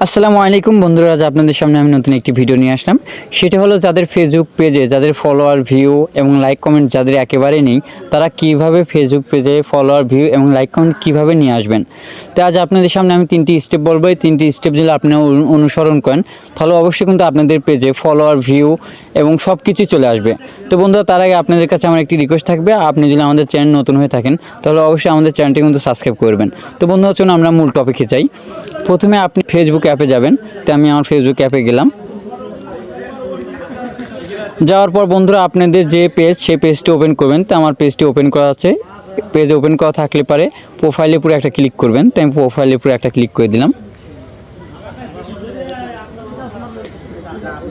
আসসালামু আলাইকুম বন্ধুরা, আজ আপনাদের সামনে আমি নতুন একটি ভিডিও নিয়ে আসলাম। সেটা হলো যাদের ফেসবুক পেজে যাদের ফলোয়ার ভিউ এবং লাইক কমেন্ট যাদের একেবারে নেই, তারা কীভাবে ফেসবুক পেজে ফলোয়ার ভিউ এবং লাইক কমেন্ট কীভাবে নিয়ে আসবেন? তো আজ আপনাদের সামনে আমি তিনটি স্টেপ বলব। এই তিনটি স্টেপ যদি আপনি অনু- অনুসরণ করেন, তাহলে অবশ্যই কিন্তু আপনাদের পেজে ফলোয়ার ভিউ এবং সব কিছুই চলে আসবে। তো বন্ধুরা, তার আগে আপনাদের কাছে আমার একটি রিকোয়েস্ট থাকবে। আপনি যদি আমাদের চ্যানেল নতুন হয়ে থাকেন, তাহলে অবশ্যই আমাদের চ্যানেলটি কিন্তু সাবস্ক্রাইব করবেন। তো বন্ধুরা, চলুন আমরা মূল টপিকে যাই। প্রথমে আপনি ফেসবুক অ্যাপে যাবেন, তো আমি আমার ফেসবুক অ্যাপে গেলাম। যাওয়ার পর বন্ধুরা, আপনাদের যে পেজ সেই পেজটি ওপেন করবেন। তো আমার পেজটি ওপেন করা আছে। পেজ ওপেন করা থাকলে পারে প্রোফাইলের উপরে একটা ক্লিক করবেন। তো আমি প্রোফাইলের উপরে একটা ক্লিক করে দিলাম।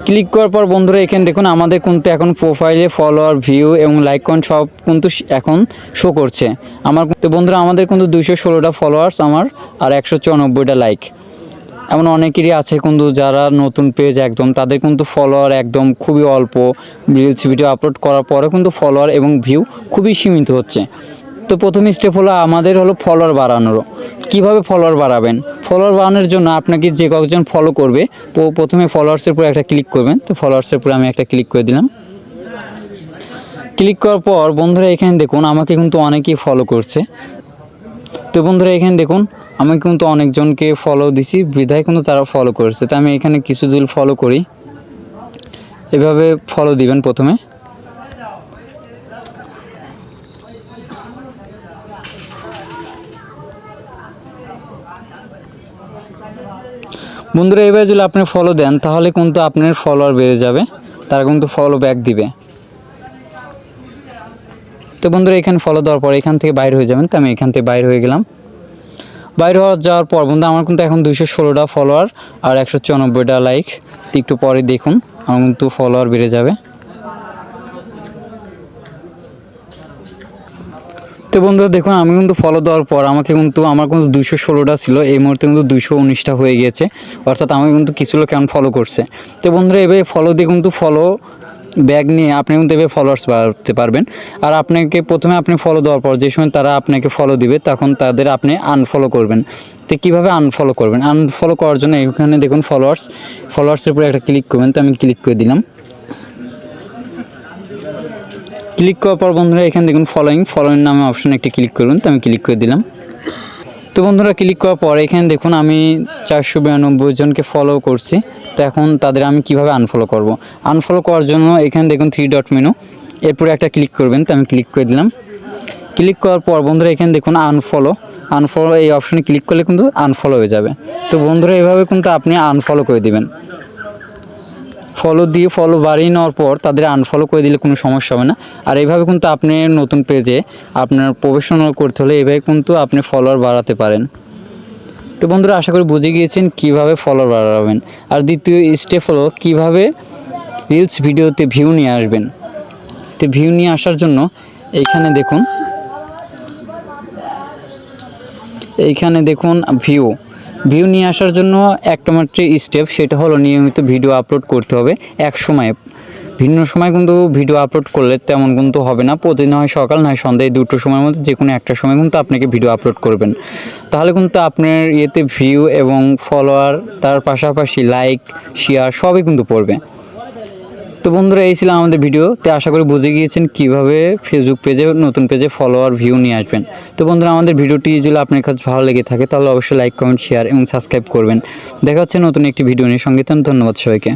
ক্লিক করার পর বন্ধুরা এখানে দেখুন, আমাদের কিন্তু এখন প্রোফাইলে ফলোয়ার ভিউ এবং লাইক কয়েন সব কিন্তু এখন শো করছে। আমার তো বন্ধুরা আমাদের কিন্তু দুইশো ষোলোটা ফলোয়ার্স আমার আর একশো চুরানব্বইটা লাইক এমন অনেকেরই আছে কিন্তু যারা নতুন পেজ একদম, তাদের কিন্তু ফলোয়ার একদম খুবই অল্প। রিলস ভিডিও আপলোড করার পরে কিন্তু ফলোয়ার এবং ভিউ খুবই সীমিত হচ্ছে। তো প্রথম স্টেপ হলো, আমাদের হলো ফলোয়ার বাড়ানোর। কীভাবে ফলোয়ার বাড়াবেন? ফলোয়ার বাড়ানোর জন্য আপনাকে যে কয়েকজন ফলো করবে তো প্রথমে ফলোয়ার্সের উপরে একটা ক্লিক করবেন। তো ফলোয়ার্সের উপরে আমি একটা ক্লিক করে দিলাম। ক্লিক করার পর বন্ধুরা এখানে দেখুন, আমাকে কিন্তু অনেকেই ফলো করছে। তো বন্ধুরা এখানে দেখুন, আমি কিন্তু অনেকজনকে ফলো দিছি, বিধায় কিন্তু তারা ফলো করেছে। তো আমি এখানে কিছু দূর ফলো করি। এভাবে ফলো দিবেন প্রথমে। বন্ধুরা, এবার যদি আপনি ফলো দেন, তাহলে কিন্তু আপনার ফলোয়ার বেড়ে যাবে। তারা কিন্তু ফলো ব্যাক দিবে। তো বন্ধুরা, এখানে ফলো দেওয়ার পর এখান থেকে বাইর হয়ে যাবেন। তো আমি এখান থেকে বাইর হয়ে গেলাম। বাইর হওয়ার যাওয়ার পর বন্ধু আমার কিন্তু এখন দুইশো ষোলোটা ফলোয়ার আর একশো চুরানব্বইটা লাইক একটু পরে দেখুন, আমার কিন্তু ফলোয়ার বেড়ে যাবে। তো বন্ধুরা দেখুন, আমি কিন্তু ফলো দেওয়ার পর আমাকে কিন্তু, আমার কিন্তু দুশো ষোলোটা ছিল, এই মুহূর্তে কিন্তু দুশো উনিশটা হয়ে গিয়েছে। অর্থাৎ আমাকে কিন্তু কিছু লোক কেমন ফলো করছে। তো বন্ধুরা, এভাবে ফলো দিয়ে কিন্তু ফলো ব্যাগ নিয়ে আপনি কিন্তু এভাবে ফলোয়ার্স বাড়তে পারবেন। আর আপনাকে প্রথমে আপনি ফলো দেওয়ার পর, যে সময় তারা আপনাকে ফলো দিবে, তখন তাদের আপনি আনফলো করবেন। তো কীভাবে আনফলো করবেন? আনফলো করার জন্য এখানে দেখুন ফলোয়ার্স ফলোয়ার্সের উপরে একটা ক্লিক করবেন। তো আমি ক্লিক করে দিলাম। ক্লিক করার পর বন্ধুরা এখানে দেখুন ফলোয়িং ফলোয়িং নামে অপশন একটি ক্লিক করুন, তো আমি ক্লিক করে দিলাম। তো বন্ধুরা ক্লিক করার পর এখানে দেখুন আমি চারশো বিরানব্বই জনকে ফলো করছি। তো এখন তাদের আমি কীভাবে আনফলো করব? আনফলো করার জন্য এখানে দেখুন থ্রি ডট মেনু এরপরে একটা ক্লিক করবেন, তো আমি ক্লিক করে দিলাম। ক্লিক করার পর বন্ধুরা এখানে দেখুন আনফলো আনফলো এই অপশনে ক্লিক করলে কিন্তু আনফলো হয়ে যাবে। তো বন্ধুরা এভাবে কিন্তু আপনি আনফলো করে দিবেন। ফলো দিয়ে ফলো বাড়িয়ে নেওয়ার পর তাদের আনফলো করে দিলে কোনো সমস্যা হবে না। আর এইভাবে কিন্তু আপনি নতুন পেজে আপনার প্রফেশনাল করতে হলে এভাবে কিন্তু আপনি ফলোয়ার বাড়াতে পারেন। তো বন্ধুরা, আশা করি বুঝে গিয়েছেন কীভাবে ফলোয়ার বাড়াবেন। আর দ্বিতীয় স্টেপ হলো কীভাবে রিলস ভিডিওতে ভিউ নিয়ে আসবেন। তো ভিউ নিয়ে আসার জন্য এইখানে দেখুন এইখানে দেখুন ভিউ ভিউ নিয়ে আসার জন্য একটামাত্র স্টেপ সেটা হলো নিয়মিত ভিডিও আপলোড করতে হবে এক সময়ে। ভিন্ন সময় কিন্তু ভিডিও আপলোড করলে তেমন কিন্তু হবে না। প্রতিদিন হয় সকাল, নয় সন্ধ্যায়, দুটো সময়ের মধ্যে যে কোনো একটা সময় কিন্তু আপনাকে ভিডিও আপলোড করবেন। তাহলে কিন্তু আপনার ইয়েতে ভিউ এবং ফলোয়ার তার পাশাপাশি লাইক শেয়ার সবই কিন্তু পড়বে। তো বন্ধুরা, এই ছিল আমাদের ভিডিওতে আশা করি বুঝে গিয়েছেন কীভাবে ফেসবুক পেজে নতুন পেজে ফলোয়ার ভিউ নিয়ে আসবেন। তো বন্ধুরা, আমাদের ভিডিওটি যদি আপনার কাছে ভালো লেগে থাকে, তাহলে অবশ্যই লাইক কমেন্ট শেয়ার এবং সাবস্ক্রাইব করবেন। দেখা হচ্ছে নতুন একটি ভিডিও নিয়ে সঙ্গে ধন্যবাদ সবাইকে।